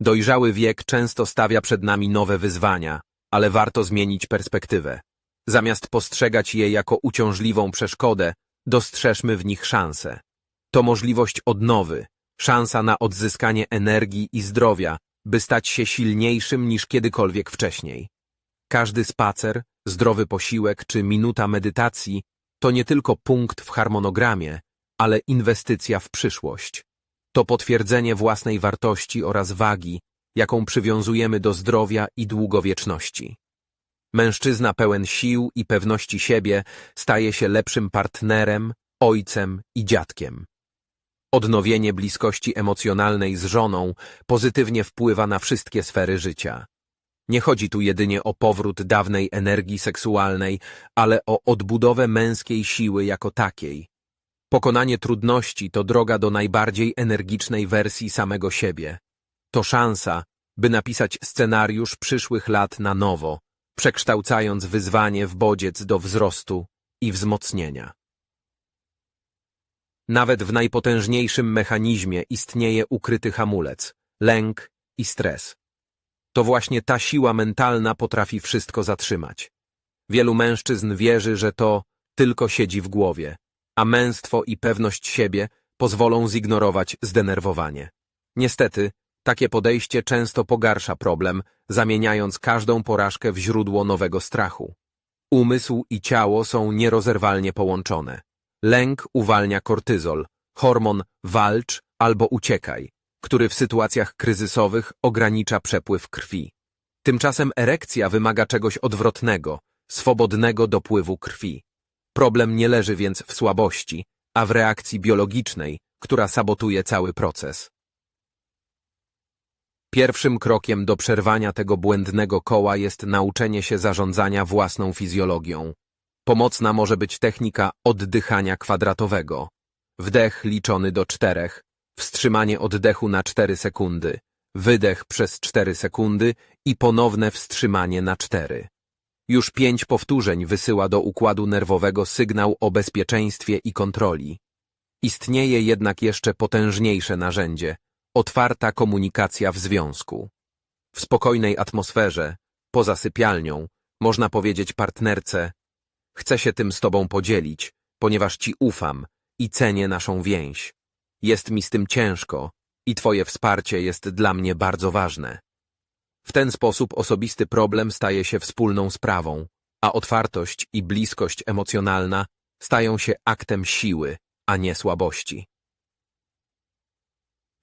Dojrzały wiek często stawia przed nami nowe wyzwania, ale warto zmienić perspektywę. Zamiast postrzegać je jako uciążliwą przeszkodę, dostrzeżmy w nich szansę. To możliwość odnowy, szansa na odzyskanie energii i zdrowia, by stać się silniejszym niż kiedykolwiek wcześniej. Każdy spacer, zdrowy posiłek czy minuta medytacji to nie tylko punkt w harmonogramie, ale inwestycja w przyszłość. To potwierdzenie własnej wartości oraz wagi, jaką przywiązujemy do zdrowia i długowieczności. Mężczyzna pełen sił i pewności siebie staje się lepszym partnerem, ojcem i dziadkiem. Odnowienie bliskości emocjonalnej z żoną pozytywnie wpływa na wszystkie sfery życia. Nie chodzi tu jedynie o powrót dawnej energii seksualnej, ale o odbudowę męskiej siły jako takiej. Pokonanie trudności to droga do najbardziej energicznej wersji samego siebie. To szansa, by napisać scenariusz przyszłych lat na nowo, przekształcając wyzwanie w bodziec do wzrostu i wzmocnienia. Nawet w najpotężniejszym mechanizmie istnieje ukryty hamulec, lęk i stres. To właśnie ta siła mentalna potrafi wszystko zatrzymać. Wielu mężczyzn wierzy, że to tylko siedzi w głowie, a męstwo i pewność siebie pozwolą zignorować zdenerwowanie. Niestety, takie podejście często pogarsza problem, zamieniając każdą porażkę w źródło nowego strachu. Umysł i ciało są nierozerwalnie połączone. Lęk uwalnia kortyzol, hormon walcz albo uciekaj, który w sytuacjach kryzysowych ogranicza przepływ krwi. Tymczasem erekcja wymaga czegoś odwrotnego, swobodnego dopływu krwi. Problem nie leży więc w słabości, a w reakcji biologicznej, która sabotuje cały proces. Pierwszym krokiem do przerwania tego błędnego koła jest nauczenie się zarządzania własną fizjologią. Pomocna może być technika oddychania kwadratowego. Wdech liczony do czterech, wstrzymanie oddechu na cztery sekundy, wydech przez cztery sekundy i ponowne wstrzymanie na cztery. Już pięć powtórzeń wysyła do układu nerwowego sygnał o bezpieczeństwie i kontroli. Istnieje jednak jeszcze potężniejsze narzędzie – otwarta komunikacja w związku. W spokojnej atmosferze, poza sypialnią, można powiedzieć partnerce Chcę się tym z tobą podzielić, ponieważ ci ufam i cenię naszą więź. Jest mi z tym ciężko i twoje wsparcie jest dla mnie bardzo ważne. W ten sposób osobisty problem staje się wspólną sprawą, a otwartość i bliskość emocjonalna stają się aktem siły, a nie słabości.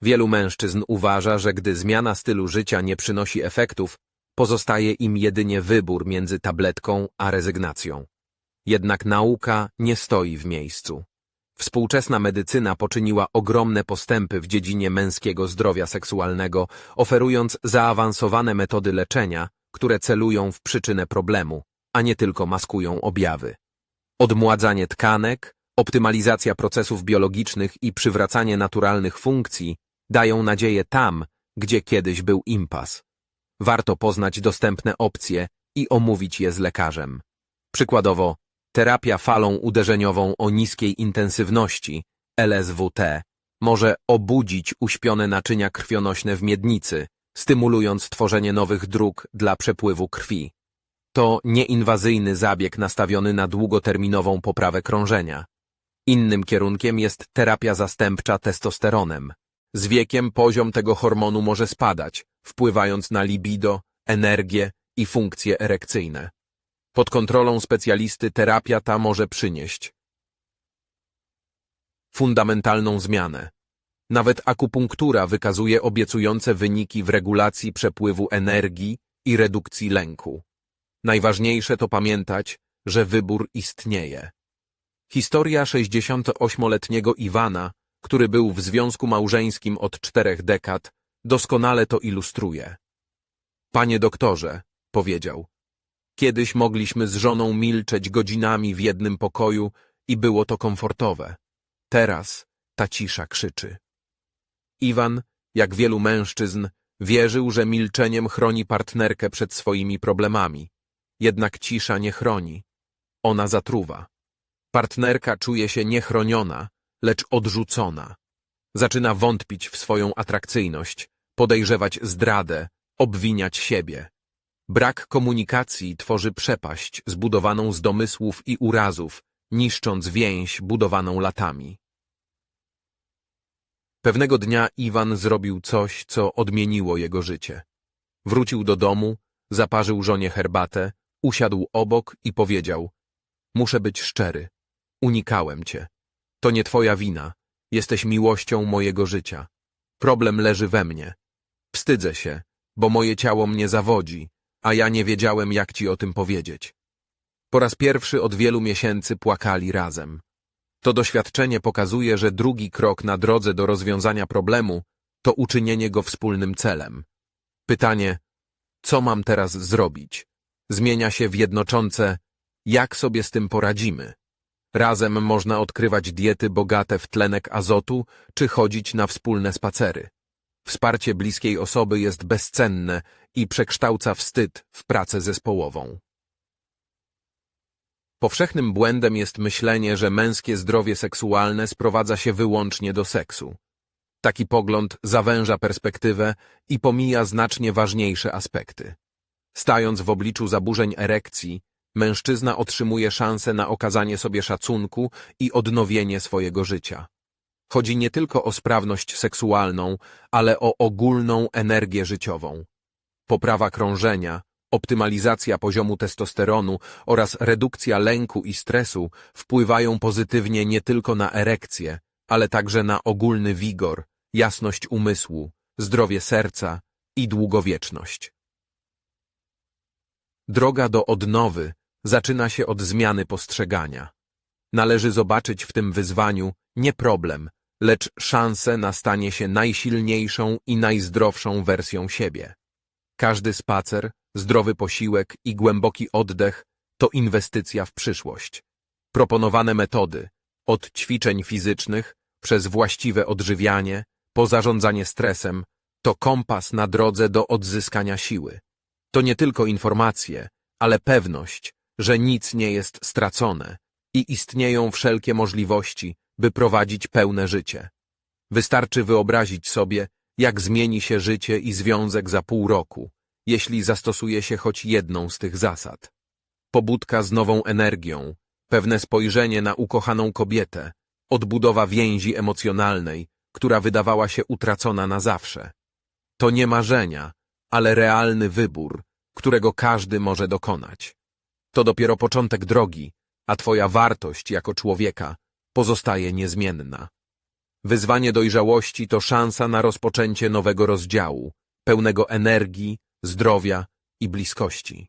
Wielu mężczyzn uważa, że gdy zmiana stylu życia nie przynosi efektów, pozostaje im jedynie wybór między tabletką a rezygnacją. Jednak nauka nie stoi w miejscu. Współczesna medycyna poczyniła ogromne postępy w dziedzinie męskiego zdrowia seksualnego, oferując zaawansowane metody leczenia, które celują w przyczynę problemu, a nie tylko maskują objawy. Odmładzanie tkanek, optymalizacja procesów biologicznych i przywracanie naturalnych funkcji dają nadzieję tam, gdzie kiedyś był impas. Warto poznać dostępne opcje i omówić je z lekarzem. Przykładowo, Terapia falą uderzeniową o niskiej intensywności, LSWT, może obudzić uśpione naczynia krwionośne w miednicy, stymulując tworzenie nowych dróg dla przepływu krwi. To nieinwazyjny zabieg nastawiony na długoterminową poprawę krążenia. Innym kierunkiem jest terapia zastępcza testosteronem. Z wiekiem poziom tego hormonu może spadać, wpływając na libido, energię i funkcje erekcyjne. Pod kontrolą specjalisty terapia ta może przynieść fundamentalną zmianę. Nawet akupunktura wykazuje obiecujące wyniki w regulacji przepływu energii i redukcji lęku. Najważniejsze to pamiętać, że wybór istnieje. Historia 68-letniego Iwana, który był w związku małżeńskim od czterech dekad, doskonale to ilustruje. Panie doktorze, powiedział, Kiedyś mogliśmy z żoną milczeć godzinami w jednym pokoju i było to komfortowe. Teraz ta cisza krzyczy. Iwan, jak wielu mężczyzn, wierzył, że milczeniem chroni partnerkę przed swoimi problemami. Jednak cisza nie chroni. Ona zatruwa. Partnerka czuje się niechroniona, lecz odrzucona. Zaczyna wątpić w swoją atrakcyjność, podejrzewać zdradę, obwiniać siebie. Brak komunikacji tworzy przepaść zbudowaną z domysłów i urazów, niszcząc więź budowaną latami. Pewnego dnia Iwan zrobił coś, co odmieniło jego życie. Wrócił do domu, zaparzył żonie herbatę, usiadł obok i powiedział Muszę być szczery. Unikałem cię. To nie twoja wina. Jesteś miłością mojego życia. Problem leży we mnie. Wstydzę się, bo moje ciało mnie zawodzi, a ja nie wiedziałem, jak ci o tym powiedzieć. Po raz pierwszy od wielu miesięcy płakali razem. To doświadczenie pokazuje, że drugi krok na drodze do rozwiązania problemu to uczynienie go wspólnym celem. Pytanie, co mam teraz zrobić? Zmienia się w jednoczące, jak sobie z tym poradzimy. Razem można odkrywać diety bogate w tlenek azotu, czy chodzić na wspólne spacery. Wsparcie bliskiej osoby jest bezcenne i przekształca wstyd w pracę zespołową. Powszechnym błędem jest myślenie, że męskie zdrowie seksualne sprowadza się wyłącznie do seksu. Taki pogląd zawęża perspektywę i pomija znacznie ważniejsze aspekty. Stając w obliczu zaburzeń erekcji, mężczyzna otrzymuje szansę na okazanie sobie szacunku i odnowienie swojego życia. Chodzi nie tylko o sprawność seksualną, ale o ogólną energię życiową. Poprawa krążenia, optymalizacja poziomu testosteronu oraz redukcja lęku i stresu wpływają pozytywnie nie tylko na erekcję, ale także na ogólny wigor, jasność umysłu, zdrowie serca i długowieczność. Droga do odnowy zaczyna się od zmiany postrzegania. Należy zobaczyć w tym wyzwaniu nie problem, lecz szansę na stanie się najsilniejszą i najzdrowszą wersją siebie. Każdy spacer, zdrowy posiłek i głęboki oddech to inwestycja w przyszłość. Proponowane metody, od ćwiczeń fizycznych, przez właściwe odżywianie, po zarządzanie stresem, to kompas na drodze do odzyskania siły. To nie tylko informacje, ale pewność, że nic nie jest stracone i istnieją wszelkie możliwości, by prowadzić pełne życie. Wystarczy wyobrazić sobie, jak zmieni się życie i związek za pół roku, jeśli zastosuje się choć jedną z tych zasad. Pobudka z nową energią, pewne spojrzenie na ukochaną kobietę, odbudowa więzi emocjonalnej, która wydawała się utracona na zawsze. To nie marzenia, ale realny wybór, którego każdy może dokonać. To dopiero początek drogi, a twoja wartość jako człowieka pozostaje niezmienna. Wyzwanie dojrzałości to szansa na rozpoczęcie nowego rozdziału, pełnego energii, zdrowia i bliskości.